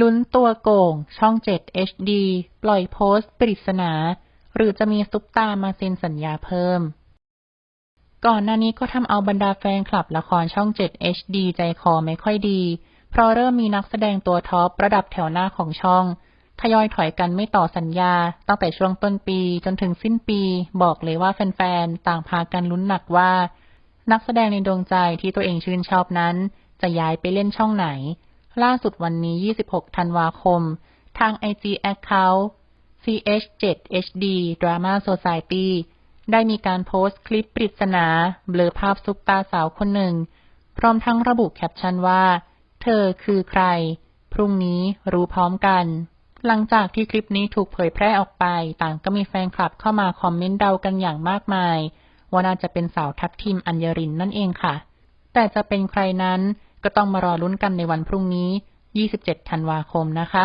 ลุ้นตัวโก่ง ช่อง 7 HD ปล่อยโพสต์ปริศนา หรือจะมีซุปตามาเซ็นสัญญาเพิ่ม ก่อนหน้านี้ก็ทำเอาบรรดาแฟนคลับละครช่อง 7 HD ใจคอไม่ค่อยดี เพราะเริ่มมีนักแสดงตัวท็อประดับแถวหน้าของช่อง ทยอยถอยกันไม่ต่อสัญญา ตั้งแต่ช่วงต้นปีจนถึงสิ้นปี บอกเลยว่าแฟนๆ ต่างพากันลุ้นหนักว่า นักแสดงในดวงใจที่ตัวเองชื่นชอบนั้น จะย้ายไปเล่นช่องไหน ล่าสุดวันนี้ 26 ธันวาคม ทาง IG Account ch7hd drama society ได้มีการโพสต์คลิปปริศนาเบลอภาพซุปตาสาวคนหนึ่ง พร้อมทั้งระบุแคปชั่นว่า เธอคือใคร พรุ่งนี้รู้พร้อมกัน หลังจากที่คลิปนี้ถูกเผยแพร่ออกไป ต่างก็มีแฟนคลับเข้ามาคอมเมนต์เดากันอย่างมากมาย ว่าน่าจะเป็นสาวทัพทีมอัญญรินนั่นเองค่ะ แต่จะเป็นใครนั้น ก็ต้องมารอลุ้นกันในวันพรุ่งนี้ 27 ธันวาคมนะคะ